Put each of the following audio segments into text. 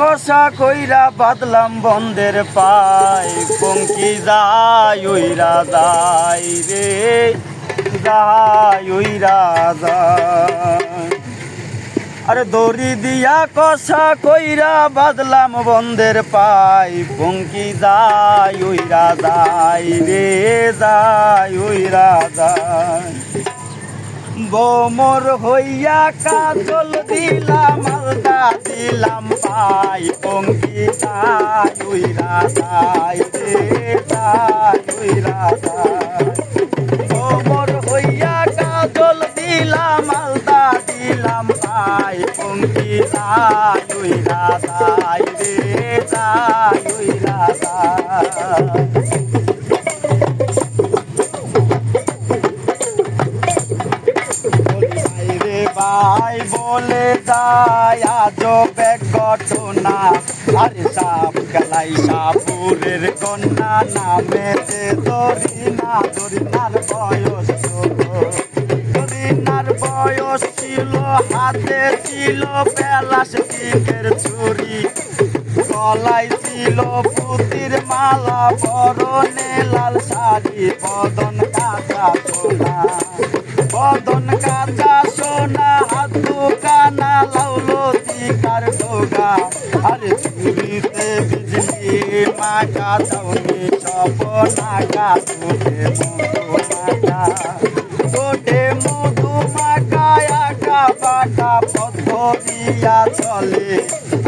কষা কইরা বাদলাম বন্ধের পাই। পঙ্কি যায় উইরা যায় রে যায় উইরা যায় আরে দড়ি দিয়া কষা কইরা বাদলাম বন্ধের পাই। পঙ্কি যায় উইরা যায় রে যায় উইরা যায় বোমর হইয়া কাজল দিলাম দিলাম পাই পঙ্কি তাই উইরা তাই রে তাই উইরা তাই। বোমর হইয়া কাজল দিলাম আলদা দিলাম, তাই তাই রে তাই উইরা তাই। বলে যায় আজ ব্যাগ ঘটনা। আরে সাপ গলাই সাপুরের কন্যা নামেতে দরিনা, দরিনার বয়স দরিনার বয়স ছিল, হাতে ছিল পেলাস দিকের ছুরি ছিল পুতির মালা বরণে লাল শাড়ি, বদন কাঁচা সোনা। বদন কাঁচা সোনা চুরিতে বিজলি মাকা চাউনি সব নাকা তোটে মধু মাকা তোটে মধু মাকা আকা বাটা পদ্ধরিয়া চলে।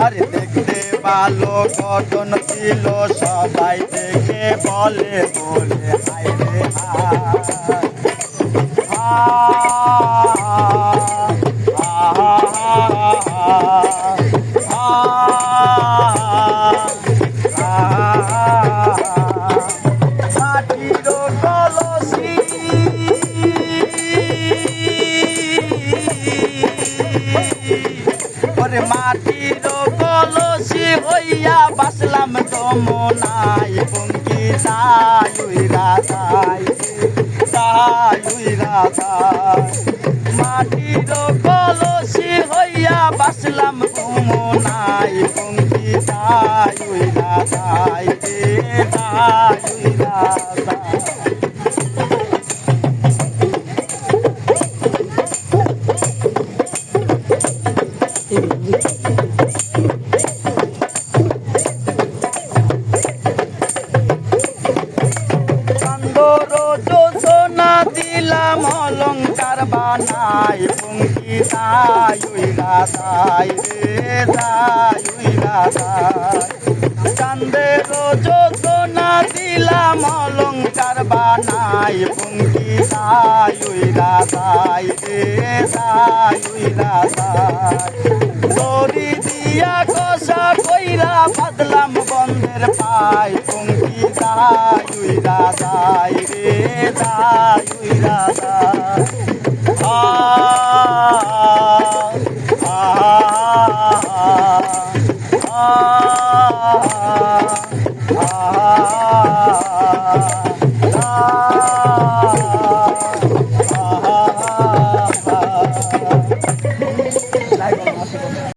আরে দেখতে ভালো গঠন ছিল, সবাই দেখে বলে বলে হাই রে ওরে মাটির কলসি হইয়া বাসলাম তমনাই পঙ্কি তাই উইরা তাই তাই উইরা তাই। মাটির কলসি হইয়া বাসলাম তমনাই পঙ্কি তাই উইরা তাই তাই উইরা দিলাম অলঙ্কার বানাই, পঙ্কি তাই উইরা তাই রে, তাই উইরা তাই চান্দের যোজনা দিলাম অলঙ্কার বানাই, পঙ্কি তাই উইরা তাই রে, তাই উইরা দড়ি দিয়া কষা কইরা বাদলাম বন্ধের পাই, পঙ্কি তাই উইরা हा